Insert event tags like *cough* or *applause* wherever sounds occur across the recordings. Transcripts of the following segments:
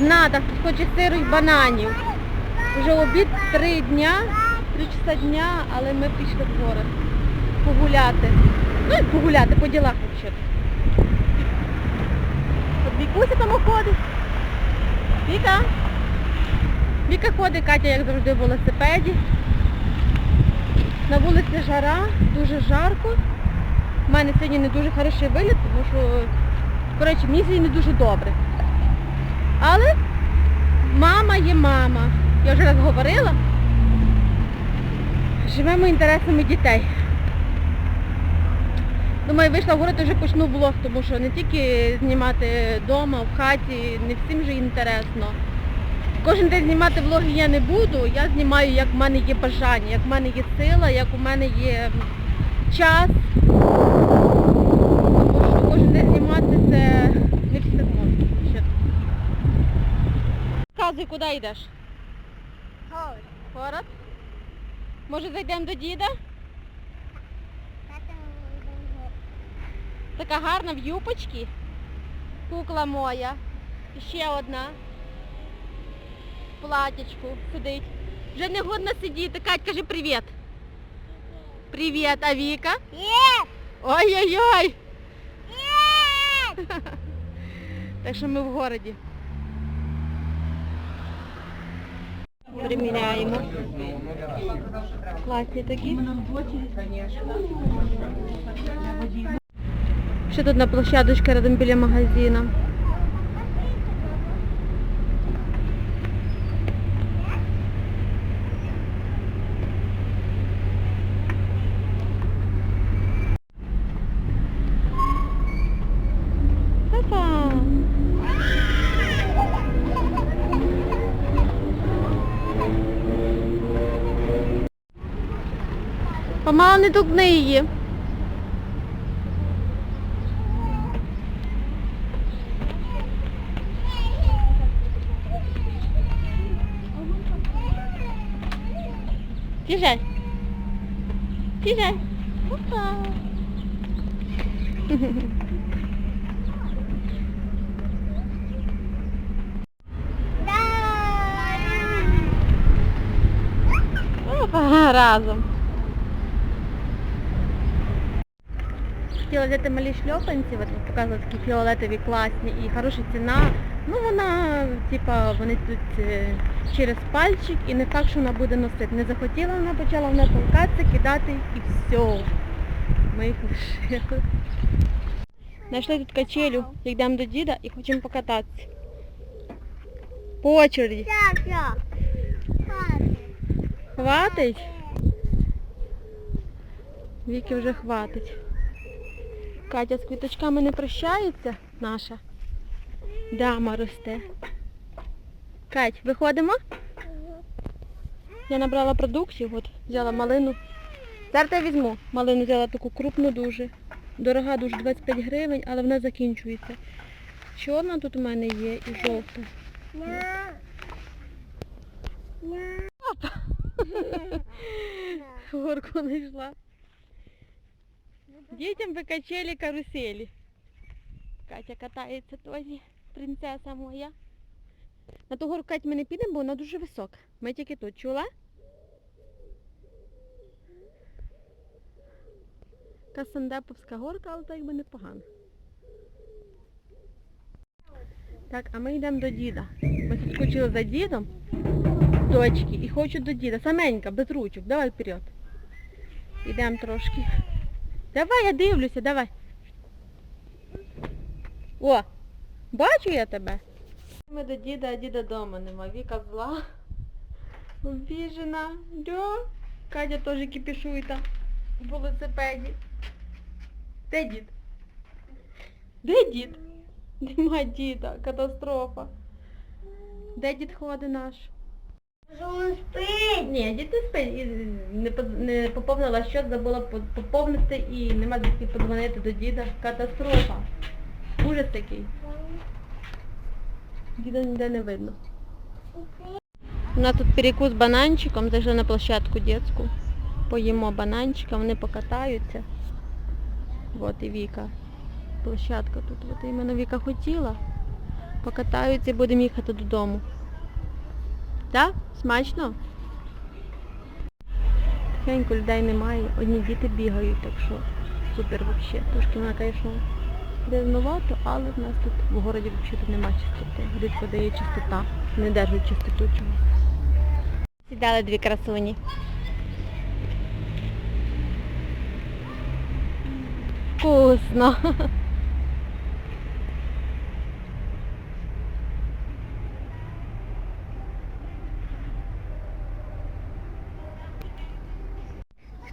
Надо, хтось хоче сиру і бананів. Вже обід три дня, три часа дня, але ми пішли в город погуляти. Ну і погуляти, по ділах взагалі. От Вікуся там ходить. Віка. Віка ходить, Катя, як завжди, в велосипеді. На вулиці жара, дуже жарко. У мене сьогодні не дуже хороший вигляд, тому що, коротше, мені сьогодні не дуже добре. Але мама є мама. Я вже раз говорила. Живемо інтересами дітей. Думаю, вийшла в город і вже почну влог, тому що не тільки знімати вдома, в хаті, не всім же інтересно. Кожен день знімати влоги я не буду, я знімаю, як в мене є бажання, як в мене є сила, як у мене є час. Тому що кожен день знімати це не всі так можуть. Ще. Казуй, куди йдеш? Hold. Город? Може зайдемо до діда? Така гарна в юпочці. Кукла моя. І ще одна. В платячку сидить. Вже не годно сидіти. Кать, кажи привіт. Привіт, а Віка? Нет! Ой-ой-ой. *laughs* Так що ми в городі. Приміряємо. Класні такі. Ще тут на площадочка рядом біля магазина. Помало не тукни її. Тіжай. Опа. Опа, разом. Хотіла взяти малі шльопанці, от показувала такі фіолетові класні і хороша ціна. Ну вона, типа, вони тут е, через пальчик і не факт, що вона буде носити. Не захотіла вона, почала вона толкатися, кидати і все. Ми їх лишили. Знайшли тут качелю, йдемо до діда і хочемо покататися. По очереді. Хватить? Віки вже хватить. Катя з квіточками не прощається наша. Дама росте. Кать, виходимо? Я набрала продуктів, от взяла малину. Зараз я візьму. Малину взяла таку крупну дуже. Дорога дуже 25 гривень, але вона закінчується. Чорна тут у мене є і жовта. На. *laughs* Горку знайшла. Дітям ви качелі каруселі. Катя катається теж, принцеса моя. На ту горку Кать, ми не підемо, бо вона дуже висока. Ми тільки тут чула? Така Сандеповська горка, але так би непогано. Так, а ми йдемо до діда. Ми тут скочили за дідом, дочки, і хочу до діда. Саменька, без ручок. Давай вперед. Йдемо трошки. Давай, я дивлюся, давай. О, бачу я тебе. Ми до діда, а діда дома нема. Віка зла. Обіжена. Дьо. Катя теж кипішує там в велосипеді. Де дід? Де дід? Нема діда, катастрофа. Де дід ходить наш? Он спит. Ні, не спить. І Не, не поповнила счет, забула по- поповнити і нема звідки подзвонити до діда. Катастрофа. Ужас такий. Діда ніде не видно. У нас тут перекус бананчиком, зайшли на площадку дитячу. Поїмо бананчика, вони покатаються. От і Віка. Площадка тут. От іменно Віка хотіла. Покатаються і будемо їхати додому. Так? Смачно? Тихенько людей немає, одні діти бігають, так що супер взагалі. Трошки вона, звісно, дивнувато, але в нас тут в городі взагалі немає чистоти. Рідко дає чистота. Не держать чистоту чомусь. Сідали дві красуні. Вкусно.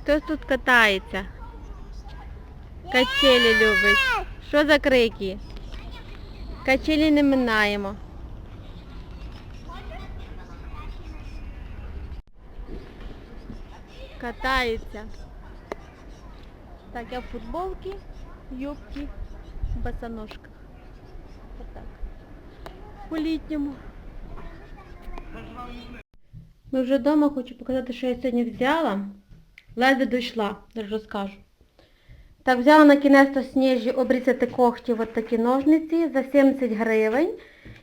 Хтось тут катається? Качелі любить. Що за крики? Качелі не минаємо. Катаються. Так, я в футболці, юбці, босоножках. Отак. По-літньому. Ми вже вдома, хочу показати, що я сьогодні взяла. Ледве дійшла, розкажу. Так, взяла на кінець сніжі обрізати когті от такі ножниці за 70 гривень.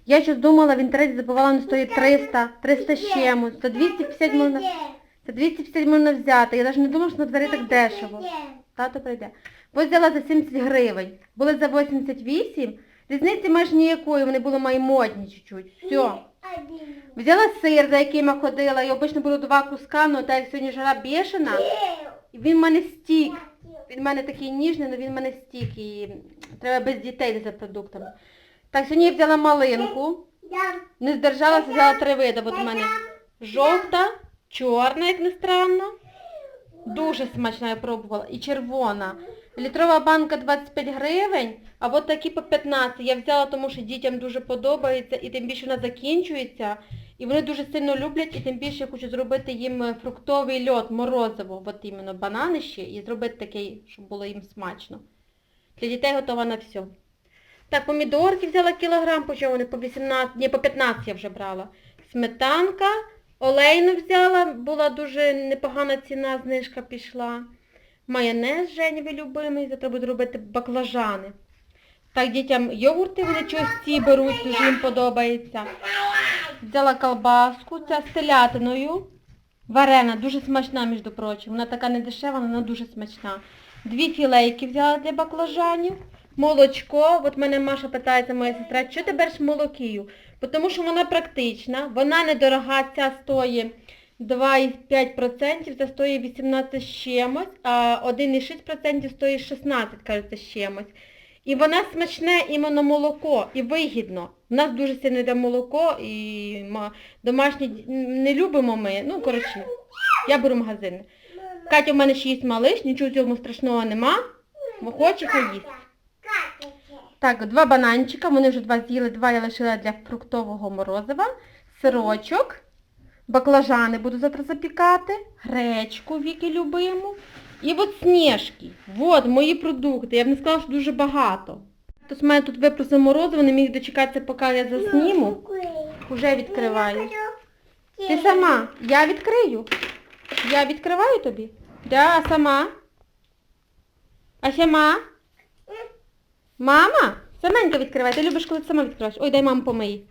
Я щось думала, в інтернеті забувала, вони стоїть 300, 300 з чимось. За 250 можна, за 250 можна взяти. Я навіть не думала, що на двері так дешево. Тато прийде. Ось взяла за 70 гривень. Були за 88. Різниці майже ніякої, вони були мої модні чуть-чуть. Все. Взяла сир, за яким я ходила, і обично було два куска, але так як сьогодні жара бішена, і він в мене стік. Він в мене такий ніжний, але він в мене стік. І треба без дітей за продуктами. Так, сьогодні я взяла малинку. Не здержалася, взяла три види. От у мене жовта, чорна, як не странно. Дуже смачна я пробувала. І червона. Літрова банка 25 гривень, а от такі по 15. Я взяла, тому що дітям дуже подобається, і тим більше вона закінчується. І вони дуже сильно люблять, і тим більше я хочу зробити їм фруктовий льод, морозиво, от іменно банани ще, і зробити такий, щоб було їм смачно. Для дітей готова на все. Так, помідорки взяла кілограм, по чому вони по 18, ні, по 15 я вже брала. Сметанка, олейну взяла, була дуже непогана ціна, знижка пішла. Майонез Женєві любимий, завтра буду робити баклажани. Так, дітям йогурти вони чогось ці беруть, дуже їм подобається. Взяла колбаску, ця з телятиною. Варена, дуже смачна, між прочим. Вона така не дешева, вона дуже смачна. Дві філейки взяла для баклажанів. Молочко. От мене Маша питається, моя сестра, що ти береш молокію? Тому що вона практична, вона недорога, ця стоїть 2,5%, це стоїть 18 з чимось, а 1,6% стоїть 16, кажеться, з чимось. І вона смачне іменно молоко і вигідно. У нас дуже сильно йде молоко і ма- домашнє д- не любимо ми. Ну, коротше, я беру магазини. Катя в мене ще їсть малиш, нічого цього страшного нема. Бо хоче, хай їсть. Так, два бананчика, вони вже два з'їли, два я лишила для фруктового морозива, сирочок, баклажани буду завтра запікати, гречку Віки любиму. І от сніжки. От мої продукти. Я б не сказала, що дуже багато. Тож в мене тут випросив морозиво, не міг дочекатися, поки я засніму. Уже відкриваю. Ти сама. Я відкрию. Я відкриваю тобі. Да, сама. А сама? Мама? Саменька відкривай. Ти любиш, коли ти сама відкриваєш. Ой, дай маму помий.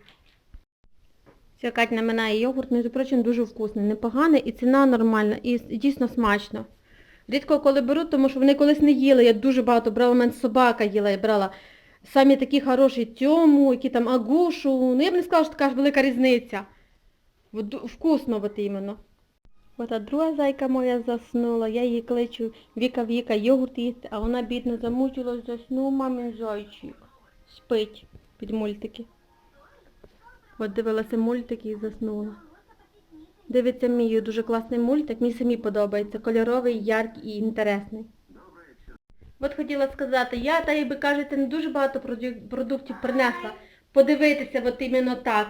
Все, Кать наминає йогурт, між прочим, дуже вкусний, непоганий і ціна нормальна, і дійсно смачно. Рідко коли беру, тому що вони колись не їли, я дуже багато брала, у мене собака їла, я брала самі такі хороші тьому, які там агушу. Ну я б не сказала, що така ж велика різниця. Вкусно от іменно. От а друга зайка моя заснула, я її кличу Віка Віка йогурт їсти, а вона бідно замучилась, заснув мамин зайчик. Спить під мультики. От дивилася мультики і заснула. Дивиться мій дуже класний мультик, мені самі подобається, кольоровий, яркий і інтересний. От хотіла сказати, я, та як би кажете, не дуже багато продуктів принесла. Подивитися от іменно так.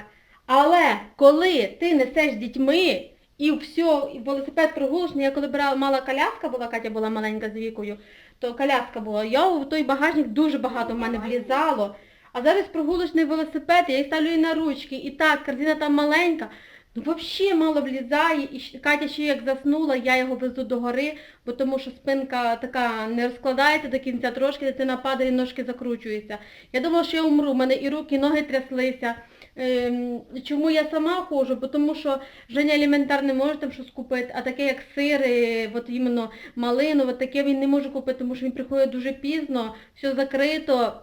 Але коли ти несеш дітьми і все, і велосипед прогулочний, я коли брала, мала коляска була, Катя була маленька з вікою, то коляска була. Я в той багажник дуже багато в мене влізало. А зараз прогулочний велосипед, я їх ставлю на ручки, і так, корзина там маленька. Ну взагалі мало влізає, і Катя ще як заснула, я його везу до гори, бо тому що спинка така не розкладається до кінця, трошки дитина падає, ножки закручуються. Я думала, що я умру, у мене і руки, і ноги тряслися. Ем, чому я сама ходжу? Бо тому що Женя елементарно не може там щось купити, а таке як сири, от іменно малину, от таке він не може купити, тому що він приходить дуже пізно, все закрито.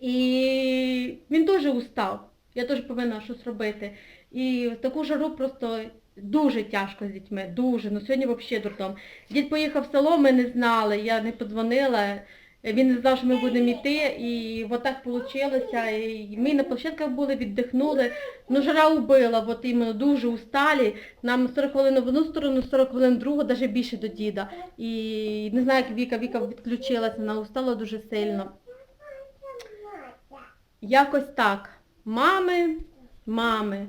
І він дуже устав. Я теж повинна щось робити. І в таку жару просто дуже тяжко з дітьми, дуже. Ну сьогодні взагалі дурдом. Дід поїхав в село, ми не знали, я не подзвонила. Він не знав, що ми будемо йти, і от так вийшло. І ми на площадках були, віддихнули. Ну жара убила, от іменно дуже усталі. Нам 40 хвилин в одну сторону, 40 хвилин в другу, навіть більше до діда. І не знаю, як Віка, Віка відключилася, вона устала дуже сильно. Якось так. Мами, мами.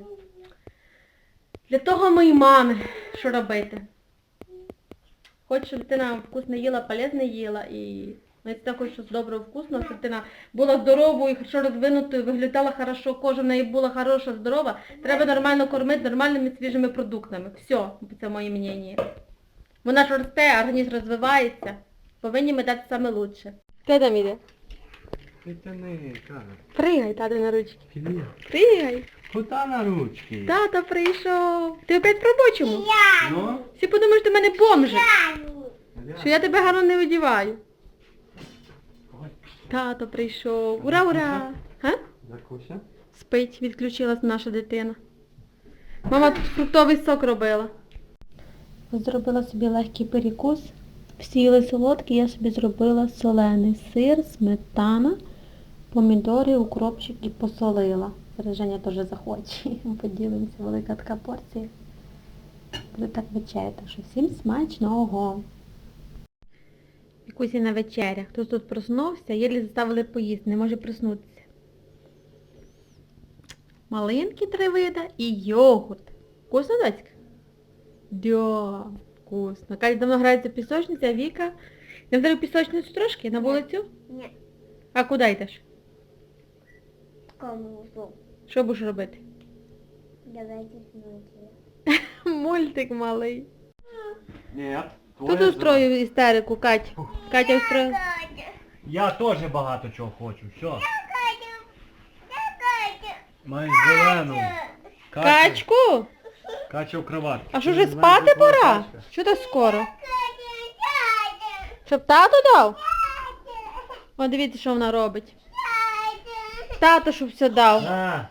Для того ми і мами. Що робити? Хоч щоб дитина вкусно їла, полезно їла і ну, хоче щось добре вкусно, щоб дитина була здоровою, хорошо розвинутою, виглядала хорошо, кожа в неї була хороша, здорова, треба нормально кормити нормальними свіжими продуктами. Все, це моє мнення. Вона ж росте, організм розвивається. Повинні ми дати саме лучше. Де там іде? Это не как. Пригай, тато на ручки. Пригай. Куда на ручки? Тато прийшов. Ти опять в робочому? Ну? Всі подумають, що ти мене бомжик. Що я тебе гарно не одіваю. Тато прийшов. Ура, ура! Га? Закуся? Спить, відключилась наша дитина. Мама тут фруктовий сок робила. Зробила собі легкий перекус. Всі їли солодкий, я собі зробила солений сир, сметана, помідори, укропчик і посолила. Зараз теж захоче. Поділимося, велика така порція. Буде так вечеря, так що всім смачного. На вечеря. Хтось тут проснувся, єлі заставили поїсти, не може проснутися. Малинки три вида і йогурт. Вкусно, дочка? Да, вкусно. Катя давно грається в пісочниці, а Віка... Не в пісочницю трошки, на вулицю? Ні, А куди йдеш? кому зуб. Що будеш робити? Давайте смотрим. *laughs* Мультик малий. Нет. Тут устрою істерику, Кать. Катя устроїла. Я теж багато чого хочу. Все. Катя, Катя, зелену. Кача, Качку? Кача в кроватку. А що вже спати пора? Що так скоро? Катя, Катя, Щоб тато дав? Катя, О, дивіться, що вона робить. Катя. Тато, щоб все дав. На.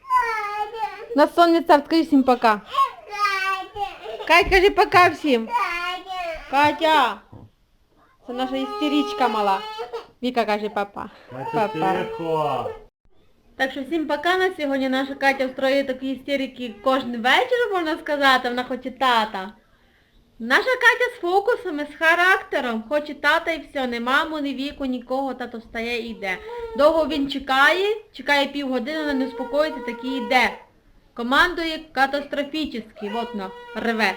Катя, На сонниця, скажи всім пока. Катя, Кать, кажи пока всім. Катя. Це наша істеричка мала. Віка каже папа. Тихо. Так що всім пока на сьогодні. Наша Катя встроює такі істерики кожен вечір, можна сказати, вона хоче тата. Наша Катя з фокусами, з характером, хоче тата і все, не маму, ні віку, нікого, тато встає і йде. Довго він чекає, чекає півгодини, вона не успокоїться, так і йде. Командує катастрофічно, вотно, рве.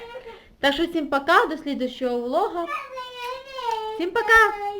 Так що всім пока, до слідущого влога. Всім пока!